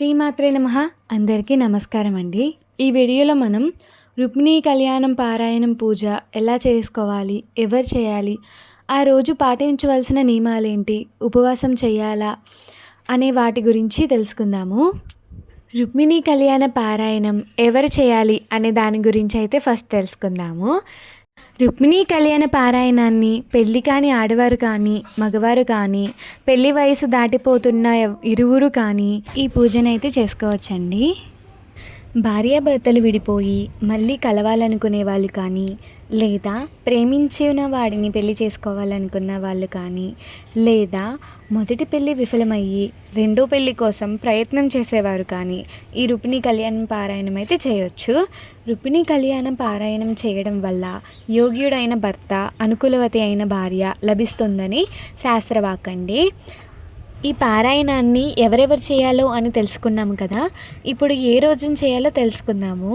శ్రీమాత్రే నమ. అందరికీ నమస్కారం అండి. ఈ వీడియోలో మనం రుక్మిణీ కళ్యాణం పారాయణం పూజ ఎలా చేసుకోవాలి ఎవరు చేయాలి ఆ రోజు పాటించవలసిన నియమాలేంటి ఉపవాసం చేయాలా అనే వాటి గురించి తెలుసుకుందాము. రుక్మిణీ కళ్యాణ పారాయణం ఎవరు చేయాలి అనే దాని గురించి అయితే ఫస్ట్ తెలుసుకుందాము. రుక్మిణీ కళ్యాణ పారాయణాన్ని పెళ్ళి కాని ఆడవారు కానీ మగవారు కానీ పెళ్ళి వయసు దాటిపోతున్న ఇరువురు కానీ ఈ పూజనైతే చేసుకోవచ్చండి. భార్యాభర్తలు విడిపోయి మళ్ళీ కలవాలనుకునే వాళ్ళు కానీ లేదా ప్రేమించిన వాడిని పెళ్ళి చేసుకోవాలనుకున్న వాళ్ళు కానీ లేదా మొదటి పెళ్ళి విఫలమయ్యి రెండో పెళ్ళి కోసం ప్రయత్నం చేసేవారు కానీ ఈ రుపిణి కళ్యాణం పారాయణం అయితే చేయొచ్చు. రుపిణి కళ్యాణం పారాయణం చేయడం వల్ల యోగ్యుడైన భర్త అనుకూలవతి అయిన భార్య లభిస్తుందని శాస్త్రవాకండి ఈ పారాయణాన్ని ఎవరెవరు చేయాలో అని తెలుసుకున్నాము కదా. ఇప్పుడు ఏ రోజున చేయాలో తెలుసుకుందాము.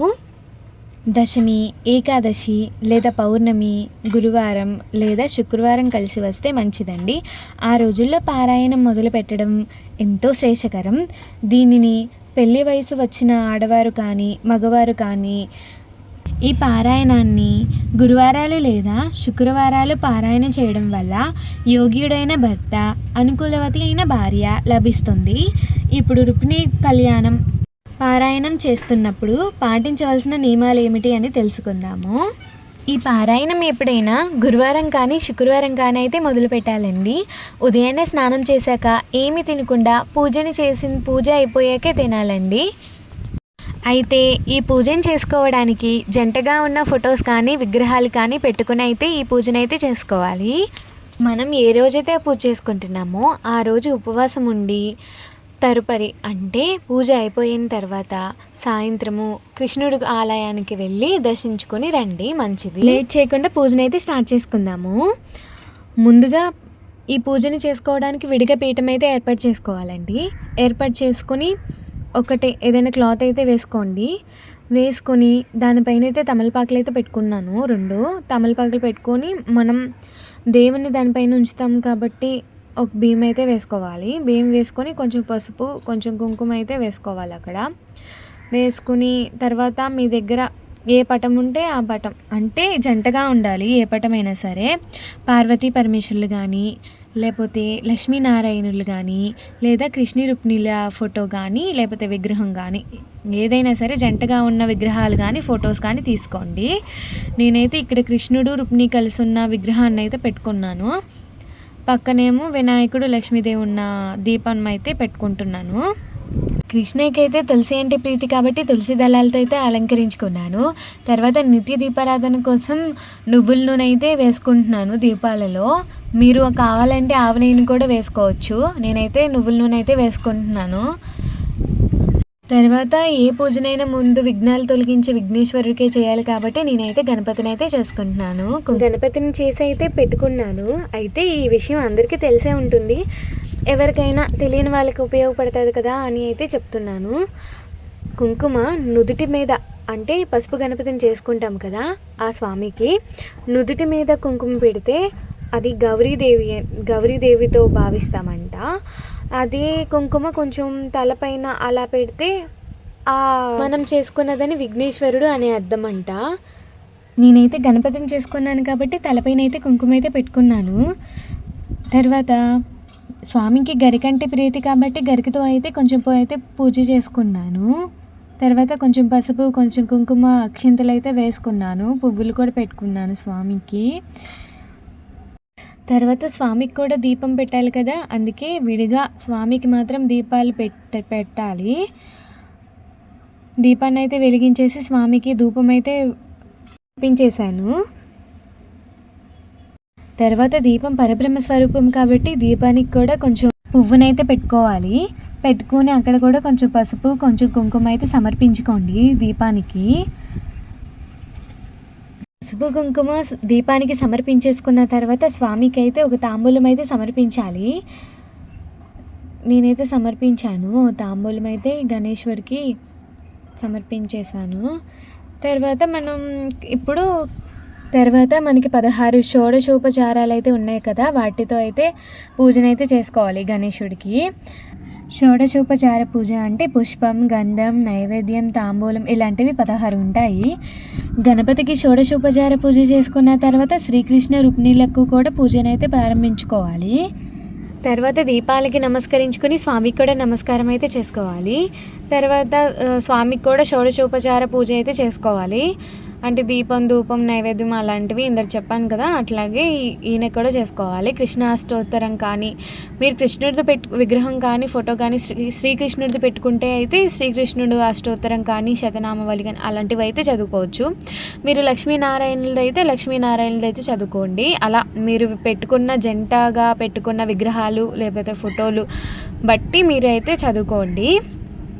దశమి ఏకాదశి లేదా పౌర్ణమి గురువారం లేదా శుక్రవారం కలిసి వస్తే మంచిదండి. ఆ రోజుల్లో పారాయణం మొదలు పెట్టడం ఎంతో శ్రేషకరం దీనిని పెళ్ళి వయసు వచ్చిన ఆడవారు కానీ మగవారు కానీ ఈ పారాయణాన్ని గురువారాలు లేదా శుక్రవారాలు పారాయణ చేయడం వల్ల యోగ్యుడైన భర్త అనుకూలవతి అయిన భార్య లభిస్తుంది. ఇప్పుడు రుక్మిణి కళ్యాణం పారాయణం చేస్తున్నప్పుడు పాటించవలసిన నియమాలు ఏమిటి అని తెలుసుకుందాము. ఈ పారాయణం ఎప్పుడైనా గురువారం కానీ శుక్రవారం కానీ అయితే మొదలు పెట్టాలండి. ఉదయాన్నే స్నానం చేశాక ఏమి తినకుండా పూజని చేసిన పూజ అయిపోయాకే తినాలండి. అయితే ఈ పూజను చేసుకోవడానికి జంటగా ఉన్న ఫొటోస్ కానీ విగ్రహాలు కానీ పెట్టుకుని అయితే ఈ పూజనైతే చేసుకోవాలి. మనం ఏ రోజైతే పూజ చేసుకుంటున్నామో ఆ రోజు ఉపవాసం ఉండి తరుపరి అంటే పూజ అయిపోయిన తర్వాత సాయంత్రము కృష్ణుడు ఆలయానికి వెళ్ళి దర్శించుకొని రండి మంచిది. లేట్ చేయకుండా పూజనైతే స్టార్ట్ చేసుకుందాము. ముందుగా ఈ పూజని చేసుకోవడానికి విడిగా పీఠం అయితే ఏర్పాటు చేసుకోవాలండి. ఏర్పాటు చేసుకొని ఒకటే ఏదైనా క్లాత్ అయితే వేసుకోండి. వేసుకొని దానిపైన అయితే తమలపాకులు అయితే పెట్టుకున్నాను. రెండు తమలపాకులు పెట్టుకొని మనం దేవుని దానిపైన ఉంచుతాం కాబట్టి ఒక బియ్యం అయితే వేసుకోవాలి. బియ్యం వేసుకొని కొంచెం పసుపు కొంచెం కుంకుమ అయితే వేసుకోవాలి అక్కడ. వేసుకుని తర్వాత మీ దగ్గర ఏ పటం ఉంటే ఆ పటం అంటే జంటగా ఉండాలి ఏ పటమైనా సరే. పార్వతీ పరమేశ్వరులు కానీ లేకపోతే లక్ష్మీనారాయణులు కానీ లేదా కృష్ణ రుక్మిణుల ఫోటో కానీ లేకపోతే విగ్రహం కానీ ఏదైనా సరే జంటగా ఉన్న విగ్రహాలు కానీ ఫొటోస్ కానీ తీసుకోండి. నేనైతే ఇక్కడ కృష్ణుడు రుక్మిణి కలిసి ఉన్న విగ్రహాన్ని అయితే పెట్టుకున్నాను. పక్కనేమో వినాయకుడు లక్ష్మీదేవి ఉన్న దీపం అయితే పెట్టుకుంటున్నాను. కృష్ణయ్యకైతే తులసి అంటే ప్రీతి కాబట్టి తులసి దళాలతో అయితే అలంకరించుకున్నాను. తర్వాత నిత్య దీపారాధన కోసం నువ్వుల నూనె అయితే వేసుకుంటున్నాను దీపాలలో. మీరు కావాలంటే ఆవు నెయ్యిని కూడా వేసుకోవచ్చు. నేనైతే నువ్వుల నూనె అయితే వేసుకుంటున్నాను. తర్వాత ఏ పూజనైనా ముందు విఘ్నాలు తొలగించే విఘ్నేశ్వరుడికే చేయాలి కాబట్టి నేనైతే గణపతిని అయితే చేసుకుంటున్నాను. గణపతిని చేసి అయితే పెట్టుకున్నాను. అయితే ఈ విషయం అందరికీ తెలిసే ఉంటుంది. ఎవరికైనా తెలియని వాళ్ళకి ఉపయోగపడుతుంది కదా అని అయితే చెప్తున్నాను. కుంకుమ నుదుటి మీద అంటే పసుపు గణపతిని చేసుకుంటాం కదా ఆ స్వామికి. నుదుటి మీద కుంకుమ పెడితే అది గౌరీదేవి గౌరీదేవితో భావిస్తామంట. అదే కుంకుమ కొంచెం తలపైన అలా పెడితే ఆ మనం చేసుకున్నదని విఘ్నేశ్వరుడు అనే అర్థం అంట. నేనైతే గణపతిని చేసుకున్నాను కాబట్టి తలపైన అయితే కుంకుమ అయితే పెట్టుకున్నాను. తర్వాత స్వామికి గరికంటే ప్రీతి కాబట్టి గరికతో అయితే కొంచెం అయితే పూజ చేసుకున్నాను. తర్వాత కొంచెం పసుపు కొంచెం కుంకుమ అక్షింతలు అయితే వేసుకున్నాను. పువ్వులు కూడా పెట్టుకున్నాను స్వామికి. తర్వాత స్వామికి కూడా దీపం పెట్టాలి కదా. అందుకే విడిగా స్వామికి మాత్రం దీపాలు పెట్ట పెట్టాలి. దీపాన్ని అయితే వెలిగించేసి స్వామికి ధూపం అయితే పంపించేశాను తర్వాత దీపం పరబ్రహ్మ స్వరూపం కాబట్టి దీపానికి కూడా కొంచెం పువ్వునైతే పెట్టుకోవాలి. పెట్టుకుని అక్కడ కూడా కొంచెం పసుపు కొంచెం కుంకుమ అయితే సమర్పించుకోండి దీపానికి. పసుపు కుంకుమ దీపానికి సమర్పించేసుకున్న తర్వాత స్వామికి అయితే ఒక తాంబూలం అయితే సమర్పించాలి. నేనైతే సమర్పించాను. తాంబూలం అయితే గణేశ్వరికి సమర్పించేశాను. తర్వాత మనం ఇప్పుడు తర్వాత మనకి పదహారు షోడశోపచారాలు అయితే ఉన్నాయి కదా వాటితో అయితే పూజనైతే చేసుకోవాలి గణేశుడికి. షోడశోపచార పూజ అంటే పుష్పం గంధం నైవేద్యం తాంబూలం ఇలాంటివి పదహారు ఉంటాయి. గణపతికి షోడశోపచార పూజ చేసుకున్న తర్వాత శ్రీకృష్ణ రుక్మిణీలకు కూడా పూజనైతే ప్రారంభించుకోవాలి. తర్వాత దీపాలకి నమస్కరించుకొని స్వామికి కూడా నమస్కారం అయితే చేసుకోవాలి. తర్వాత స్వామికి కూడా షోడశోపచార పూజ అయితే చేసుకోవాలి. అంటే దీపం ధూపం నైవేద్యం అలాంటివి ఇందరు చెప్పాను కదా అట్లాగే ఈయన కూడా చేసుకోవాలి. కృష్ణ అష్టోత్తరం కానీ మీరు కృష్ణుడితో పెట్టు విగ్రహం కానీ ఫోటో కానీ శ్రీ శ్రీకృష్ణుడిది పెట్టుకుంటే అయితే శ్రీకృష్ణుడు అష్టోత్తరం కానీ శతనామవళి కానీ అలాంటివి అయితే చదువుకోవచ్చు. మీరు లక్ష్మీనారాయణులది అయితే లక్ష్మీనారాయణులది అయితే చదువుకోండి. అలా మీరు పెట్టుకున్న జంటగా పెట్టుకున్న విగ్రహాలు లేకపోతే ఫోటోలు బట్టి మీరైతే చదువుకోండి.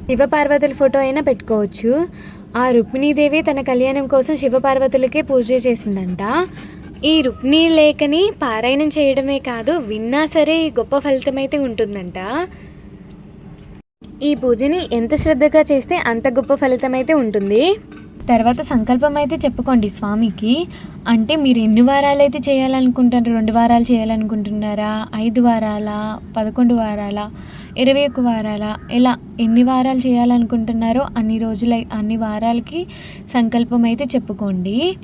శివపార్వతుల ఫోటో అయినా పెట్టుకోవచ్చు. ఆ రుక్మిణీదేవి తన కళ్యాణం కోసం శివపార్వతులకే పూజ చేసిందంట. ఈ రుక్మిణీ లేఖని పారాయణం చేయడమే కాదు విన్నా సరే గొప్ప ఫలితం అయితే ఉంటుందంట. ఈ పూజని ఎంత శ్రద్ధగా చేస్తే అంత గొప్ప ఫలితం అయితే ఉంటుంది? తర్వాత సంకల్పం అయితే చెప్పుకోండి స్వామికి. అంటే మీరు ఎన్ని వారాలు అయితే చేయాలనుకుంటారు? రెండు వారాలు చేయాలనుకుంటున్నారా? ఐదు వారాల? పదకొండు వారాల? ఇరవై ఒక్క వారాల? ఇలా ఎన్ని వారాలు చేయాలనుకుంటున్నారో అన్ని రోజులై అన్ని వారాలకి సంకల్పం అయితే చెప్పుకోండి.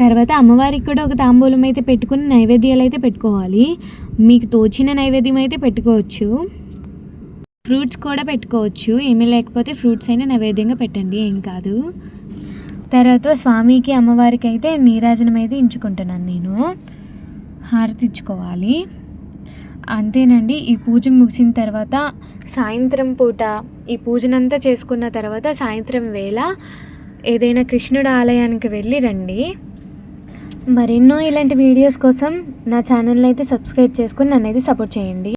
తర్వాత అమ్మవారికి కూడా ఒక తాంబూలం అయితే పెట్టుకుని నైవేద్యాలు అయితే పెట్టుకోవాలి. మీకు తోచిన నైవేద్యం అయితే పెట్టుకోవచ్చు. ఫ్రూట్స్ కూడా పెట్టుకోవచ్చు. ఏమీ లేకపోతే ఫ్రూట్స్ అయినా నైవేద్యంగా పెట్టండి. ఏం కాదు. తర్వాత స్వామికి అమ్మవారికి అయితే నీరాజనం అయితే ఎంచుకుంటున్నాను నేను. హారతి ఇచ్చుకోవాలి. అంతేనండి. ఈ పూజ ముగిసిన తర్వాత సాయంత్రం పూట ఈ పూజనంతా చేసుకున్న తర్వాత సాయంత్రం వేళ ఏదైనా కృష్ణుడు ఆలయానికి వెళ్ళి రండి. మరెన్నో ఇలాంటి వీడియోస్ కోసం నా ఛానల్ని అయితే సబ్స్క్రైబ్ చేసుకుని నన్ను అయితే సపోర్ట్ చేయండి.